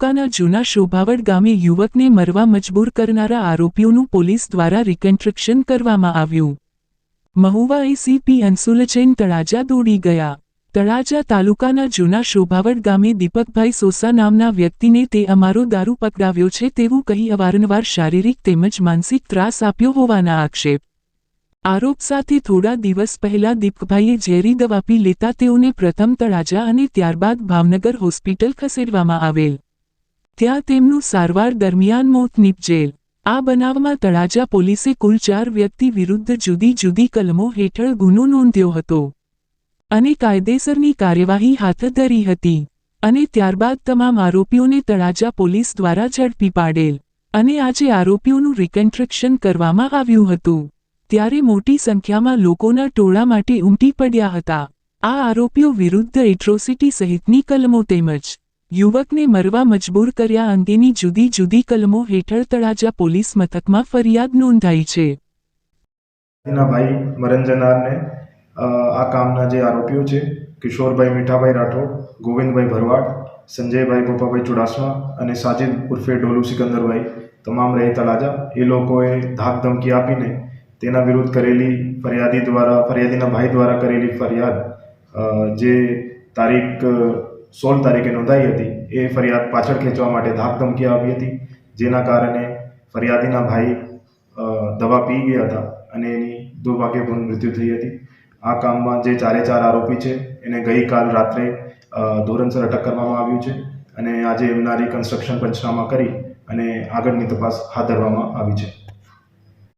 તાલુકાના જૂના શોભાવડ ગામે યુવકને મરવા મજબૂર કરનારા આરોપીઓનું પોલીસ દ્વારા રિકન્સ્ટ્રક્શન કરવામાં આવ્યું. મહુવા એસીપી અંસુલજૈન તળાજા દોડી ગયા. તળાજા તાલુકાના જૂના શોભાવડ ગામે દીપકભાઈ સોસા નામના વ્યક્તિને તે અમારો દારૂ પકડાવ્યો છે તેવું કહી અવારનવાર શારીરિક તેમજ માનસિક ત્રાસ આપ્યો હોવાના આક્ષેપ. આરોપ સાથે થોડા દિવસ પહેલા દીપકભાઈએ ઝેરી દવા પી લેતા તેઓને પ્રથમ તળાજા અને ત્યારબાદ ભાવનગર હોસ્પિટલ ખસેડવામાં આવેલ. ત્યાં તેમનું સારવાર દરમિયાન મોત નીપજેલ. આ બનાવમાં તળાજા પોલીસે કુલ ચાર વ્યક્તિ વિરુદ્ધ જુદી જુદી કલમો હેઠળ ગુનો નોંધ્યો હતો અને કાયદેસરની કાર્યવાહી હાથ ધરી હતી અને ત્યારબાદ તમામ આરોપીઓને તળાજા પોલીસ દ્વારા ઝડપી પાડેલ અને આજે આરોપીઓનું રિકન્સ્ટ્રક્શન કરવામાં આવ્યું હતું. ત્યારે મોટી સંખ્યામાં લોકોના ટોળા માટે ઉમટી પડ્યા હતા. આ આરોપીઓ વિરુદ્ધ એટ્રોસિટી સહિતની કલમો તેમજ યુવકને મરવા મજબૂર કર્યા અંગેની જુદી જુદી કલમો હેઠળ તળાજા પોલીસ મથકમાં ફરિયાદ નોંધાઈ છે. એના ભાઈ મરણ આ કામના જે આરોપીઓ છે, કિશોરભાઈ મીઠાભાઈ રાઠોડ, ગોવિંદભાઈ ભરવાડ, સંજયભાઈ ગોપાભાઈ ચુડાસમા અને સાજિદ ઉર્ફે ડોલુ સિકંદરભાઈ તમામ રહી તળાજા. એ લોકોએ ધાક ધમકી આપીને તેના વિરુદ્ધ કરેલી ફરિયાદી દ્વારા, ફરિયાદીના ભાઈ દ્વારા કરેલી ફરિયાદ જે તારીખ સોળ તારીખે નોંધાઈ હતી. એ ફરિયાદ પાછળ ખેંચવા માટે ધાક ધમકી આવી હતી, જેના કારણે ફરિયાદીના ભાઈ દવા પી ગયા હતા અને એની દુર્ભાગ્યપૂર્ણ મૃત્યુ થઈ હતી. આ કામમાં જે ચારે ચાર આરોપી છે, એને ગઈકાલ રાત્રે ધોરણસર અટક કરવામાં આવ્યું છે અને આજે એમના રિકન્સ્ટ્રક્શન પંચનામા કરી અને આગળની તપાસ હાથ ધરવામાં આવી છે.